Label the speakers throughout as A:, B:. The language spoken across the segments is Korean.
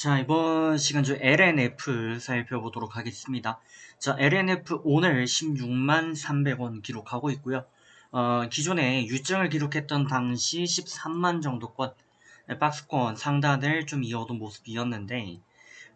A: 자, 이번 시간 저 LNF 살펴보도록 하겠습니다. 자, LNF 오늘 16만 300원 기록하고 있고요. 어, 기존에 유증을 기록했던 당시 13만 정도권 박스권 상단을 좀 이어둔 모습이었는데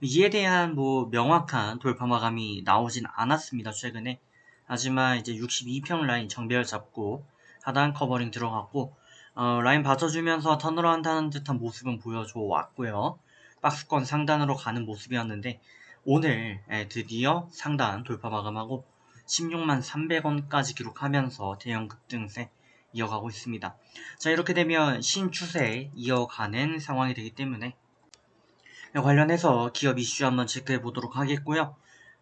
A: 이에 대한 뭐 명확한 돌파 마감이 나오진 않았습니다. 최근에. 하지만 이제 62평 라인 정배열 잡고 하단 커버링 들어갔고 어, 라인 받쳐주면서 턴으로 한다는 듯한 모습은 보여줘 왔고요. 박스권 상단으로 가는 모습이었는데 오늘 예, 드디어 상단 돌파 마감하고 16만 300원까지 기록하면서 대형 급등세 이어가고 있습니다. 자 이렇게 되면 신추세 이어가는 상황이 되기 때문에 관련해서 기업 이슈 한번 체크해 보도록 하겠고요.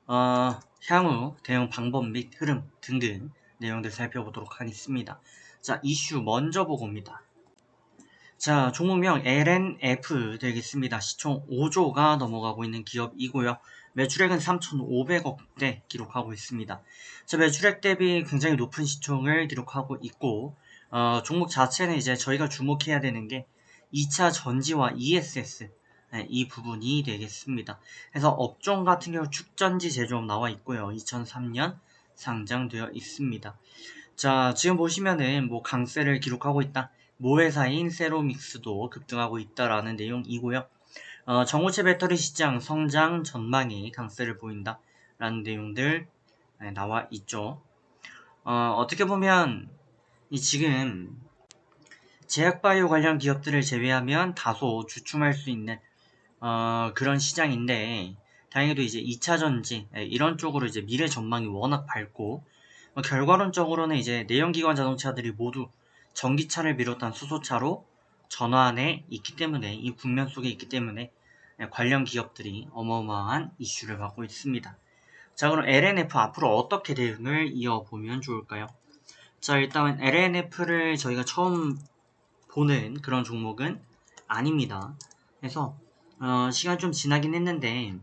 A: 어, 향후 대응 방법 및 흐름 등등 내용들 살펴보도록 하겠습니다. 자 이슈 먼저 보고 옵니다. 자, 종목명 LNF 되겠습니다. 시총 5조가 넘어가고 있는 기업이고요. 매출액은 3,500억대 기록하고 있습니다. 자, 매출액 대비 굉장히 높은 시총을 기록하고 있고, 어, 종목 자체는 이제 저희가 주목해야 되는 게 2차 전지와 ESS, 네, 이 부분이 되겠습니다. 그래서 업종 같은 경우 축전지 제조업 나와 있고요. 2003년 상장되어 있습니다. 자, 지금 보시면은 뭐 강세를 기록하고 있다. 모회사인 세로믹스도 급등하고 있다라는 내용이고요. 어, 전고체 배터리 시장 성장 전망이 강세를 보인다 라는 내용들 네, 나와 있죠. 어, 떻게 보면 이 지금 제약바이오 관련 기업들을 제외하면 다소 주춤할 수 있는 어, 그런 시장인데 다행히도 이제 2차 전지 네, 이런 쪽으로 이제 미래 전망이 워낙 밝고 어, 결과론적으로는 이제 내연기관 자동차들이 모두 전기차를 비롯한 수소차로 전환에 있기 때문에 이 국면 속에 있기 때문에 관련 기업들이 어마어마한 이슈를 받고 있습니다. 자 그럼 LNF 앞으로 어떻게 대응을 이어보면 좋을까요? 자 일단 LNF를 저희가 처음 보는 그런 종목은 아닙니다. 그래서 어, 시간 좀 지나긴 했는데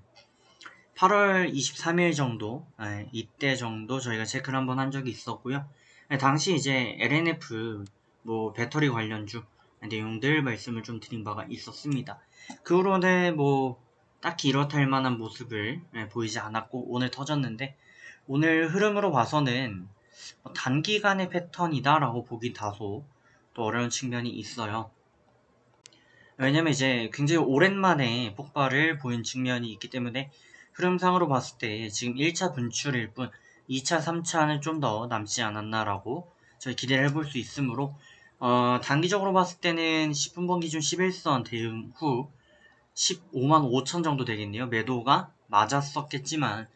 A: 8월 23일 정도 에, 이때 정도 저희가 체크를 한번 한 적이 있었고요. 에, 당시 이제 LNF 뭐 배터리 관련주 내용들 말씀을 좀 드린 바가 있었습니다. 그 후로는 뭐 딱히 이렇다 할 만한 모습을 예, 보이지 않았고 오늘 터졌는데 오늘 흐름으로 봐서는 뭐 단기간의 패턴이다라고 보기 다소 또 어려운 측면이 있어요. 왜냐면 이제 굉장히 오랜만에 폭발을 보인 측면이 있기 때문에 흐름상으로 봤을 때 지금 1차 분출일 뿐 2차, 3차는 좀 더 남지 않았나라고 저희 기대를 해볼 수 있으므로 어, 단기적으로 봤을 때는 10분번 기준 11선 대응 후 15만 5천 정도 되겠네요. 매도가 맞았었겠지만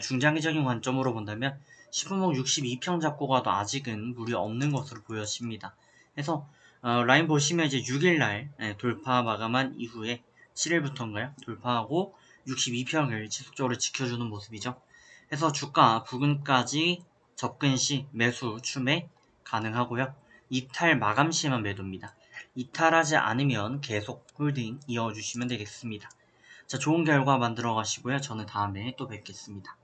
A: 중장기적인 관점으로 본다면 10분봉 62평 잡고 가도 아직은 무리 없는 것으로 보여집니다. 그래서 어, 라인 보시면 이제 6일날 예, 돌파 마감한 이후에 7일부터인가요? 돌파하고 62평을 지속적으로 지켜주는 모습이죠. 그래서 주가 부근까지 접근 시 매수 추매 가능하고요. 이탈 마감 시에만 매도입니다. 이탈하지 않으면 계속 홀딩 이어주시면 되겠습니다. 자, 좋은 결과 만들어 가시고요. 저는 다음에 또 뵙겠습니다.